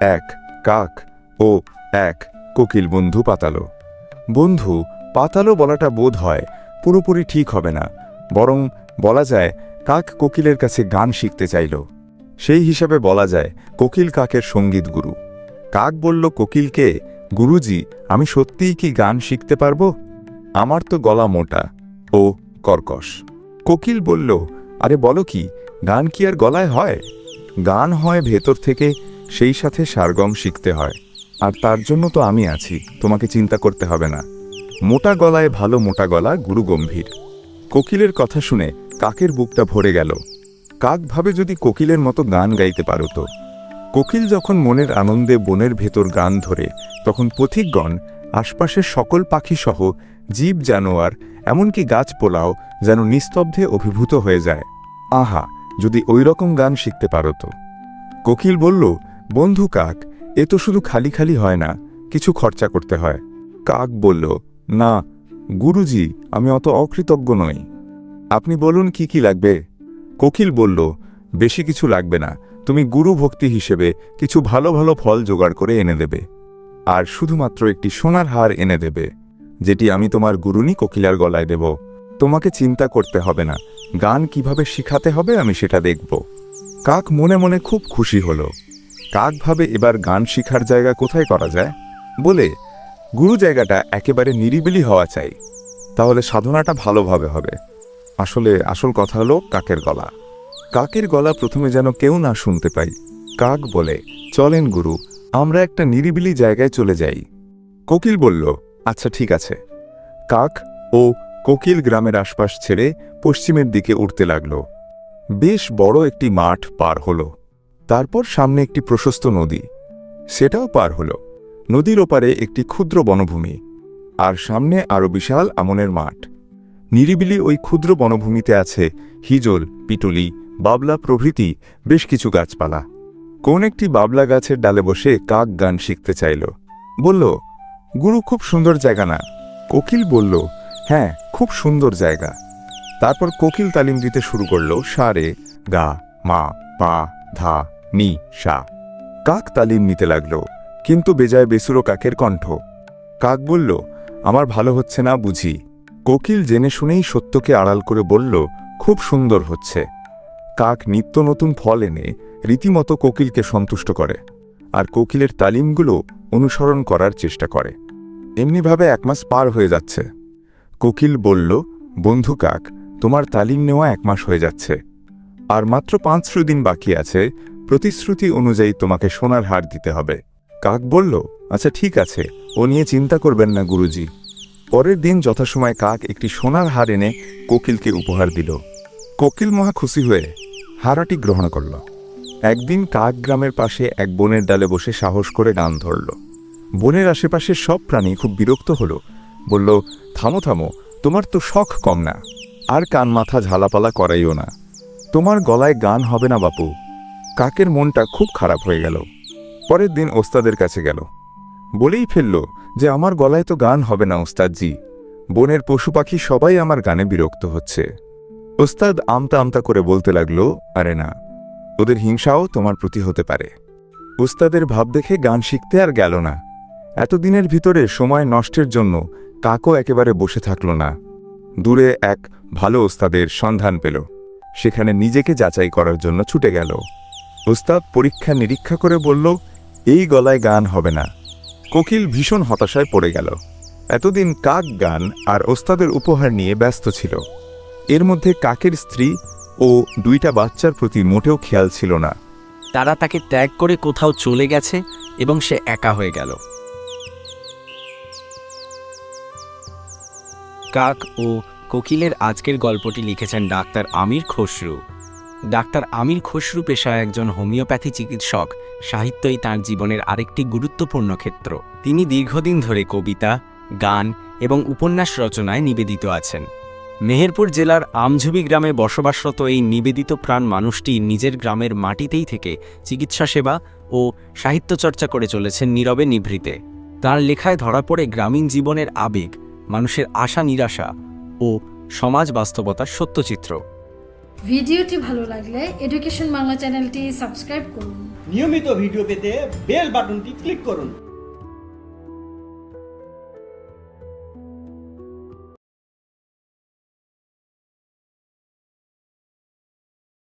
এক কাক ও এক কোকিল বন্ধু পাতালো। বন্ধু, পাতালো বলাটা বোধ হয় পুরোপুরি ঠিক হবে না, বরং বলা যায় কাক কোকিলের কাছে গান শিখতে চাইল। সেই হিসাবে বলা যায় কোকিল কাকের সংগীত গুরু। কাক বলল কোকিলকে গুরুজি, আমি সত্যিই কি গান শিখতে পারব? আমার তো গলা মোটা ও কর্কশ। কোকিল বলল, আরে বলো কি, গান কি আর গলায় হয়? গান হয় ভেতর থেকে সেই সাথে সারগম শিখতে হয়। আর তার জন্য তো আমি আছি, তোমাকে চিন্তা করতে হবে না। মোটা গলায় ভালো মোটা গলা গুরু গম্ভীর। কোকিলের কথা শুনে কাকের বুকটা ভরে গেল। কাক ভাবে যদি কোকিলের মতো গান গাইতে পারো তো। কোকিল যখন মনের আনন্দে বনের ভেতর গান ধরে, তখন পথিকগণ, আশপাশের সকল পাখিসহ, জীব জানোয়ার, এমনকি গাছপোলাও যেন নিস্তব্ধে অভিভূত হয়ে যায়। আহা, যদি ওই রকম গান শিখতে পারো তো। কোকিল বলল বন্ধু কাক, এ তো শুধু খালি খালি হয় না, কিছু খরচা করতে হয়। কাক বলল, না, গুরুজি, আমি অত অকৃতজ্ঞ নই। আপনি বলুন কি কি লাগবে? কোকিল বলল, বেশি কিছু লাগবে না, তুমি গুরু ভক্তি হিসেবে কিছু ভালো ভালো ফল জোগাড় করে এনে দেবে। আর শুধুমাত্র একটি সোনার হার এনে দেবে, যেটি আমি তোমার গুরুনি কোকিলার গলায় দেব। তোমাকে চিন্তা করতে হবে না, গান কীভাবে শিখাতে হবে আমি সেটা দেখব। কাক মনে মনে খুব খুশি হলো। কাক ভাবে এবার গান শিখার জায়গা কোথায় করা যায়? বলে গুরু জায়গাটা একেবারে নিরিবিলি হওয়া চাই। তাহলে সাধনাটা ভালোভাবে হবে। আসলে আসল কথা হলো কাকের গলা। কাকের গলা প্রথমে যেন কেউ না শুনতে পাই কাক বলে, চলেন গুরু, আমরা একটা নিরিবিলি জায়গায় চলে যাই। কোকিল বলল আচ্ছা ঠিক আছে। কাক ও কোকিল গ্রামের আশপাশ ছেড়ে পশ্চিমের দিকে উঠতে লাগল। বেশ বড় একটি মাঠ পার হলো। তারপর সামনে একটি প্রশস্ত নদী। সেটাও পার হলো। নদীর ওপারে একটি ক্ষুদ্র বনভূমি, আর সামনে আরও বিশাল আমনের মাঠ। নিরিবিলি ওই ক্ষুদ্র বনভূমিতে আছে হিজল, পিটুলি, বাবলা প্রভৃতি, বেশ কিছু গাছপালা। কোন একটি বাবলা গাছের ডালে বসে কাক গান শিখতে চাইল। বলল, গুরু, খুব সুন্দর জায়গা না? কোকিল বলল হ্যাঁ খুব সুন্দর জায়গা। তারপর কোকিল তালিম দিতে শুরু করল সারে, গা, মা, পা, ধা নি, সা। কাক তালিম নিতে লাগল, কিন্তু বেজায় বেসুরো কাকের কণ্ঠ। কাক বলল, আমার ভালো হচ্ছে না বুঝি। কোকিল জেনে শুনেই সত্যকে আড়াল করে বলল, খুব সুন্দর হচ্ছে। কাক নিত্য নতুন ফল এনে রীতিমতো কোকিলকে সন্তুষ্ট করে, আর কোকিলের তালিমগুলো অনুসরণ করার চেষ্টা করে। এমনিভাবে এক মাস পার হয়ে যাচ্ছে। কোকিল বলল, বন্ধু কাক, তোমার তালিম নেওয়া এক মাস হয়ে যাচ্ছে। আর মাত্র পাঁচশো দিন বাকি আছে প্রতিশ্রুতি অনুযায়ী তোমাকে সোনার হার দিতে হবে। কাক বলল আচ্ছা ঠিক আছে। ও নিয়ে চিন্তা করবেন না, গুরুজি। পরের দিন যথাসময় কাক একটি সোনার হার এনে কোকিলকে উপহার দিল। কোকিল মহা খুশি হয়ে হারাটি গ্রহণ করল। একদিন কাক গ্রামের পাশে এক বনের ডালে বসে সাহস করে গান ধরল। বনের আশেপাশের সব প্রাণী খুব বিরক্ত হলো। বলল, থামো থামো, তোমার তো শখ কম না। আর কান মাথা ঝালাপালা করাইও না। তোমার গলায় গান হবে না, বাপু। কাকের মনটা খুব খারাপ হয়ে গেল। পরের দিন ওস্তাদের কাছে গেল। বলেই ফেলল যে, আমার গলায় তো গান হবে না, ওস্তাদজি। বনের পশু পাখি সবাই আমার গানে বিরক্ত হচ্ছে। ওস্তাদ আমতা আমতা করে বলতে লাগল, আরে না, ওদের হিংসাও তোমার প্রতি হতে পারে। ওস্তাদের ভাব দেখে গান শিখতে আর গেল না। এতদিনের ভিতরে সময় নষ্টের জন্য কাকও একেবারে বসে থাকল না। দূরে এক ভালো ওস্তাদের সন্ধান পেল। সেখানে নিজেকে যাচাই করার জন্য ছুটে গেল। ওস্তাদ পরীক্ষা নিরীক্ষা করে বলল, এই গলায় গান হবে না। কোকিল ভীষণ হতাশায় পড়ে গেল। এতদিন কাক গান আর ওস্তাদের উপহার নিয়ে ব্যস্ত ছিল। এর মধ্যে কাকের স্ত্রী ও দুইটা বাচ্চার প্রতি মোটেও খেয়াল ছিল না। তারা তাকে ত্যাগ করে কোথাও চলে গেছে এবং সে একা হয়ে গেল। কাক ও কোকিলের আজকের গল্পটি লিখেছেন ডাক্তার আমির খসরু। ডাক্তার আমির খসরু পেশায় একজন হোমিওপ্যাথি চিকিৎসক, সাহিত্যই তার জীবনের আরেকটি গুরুত্বপূর্ণ ক্ষেত্র। তিনি দীর্ঘদিন ধরে কবিতা, গান এবং উপন্যাস রচনায় নিবেদিত আছেন। মেহেরপুর জেলার আমঝুবি গ্রামে বসবাসরত এই নিবেদিত প্রাণ মানুষটি নিজের গ্রামের মাটিতেই থেকে চিকিৎসা সেবা ও সাহিত্যচর্চা করে চলেছেন নীরবে নিভৃতে। তার লেখায় ধরা পড়ে গ্রামীণ জীবনের আবেগ, মানুষের আশা নিরাশা ও সমাজ বাস্তবতার সত্যচিত্র। ভিডিওটি ভালো লাগলে এডুকেশন বাংলা চ্যানেলটি সাবস্ক্রাইব করুন। নিয়মিত ভিডিও পেতে বেল বাটনটি ক্লিক করুন।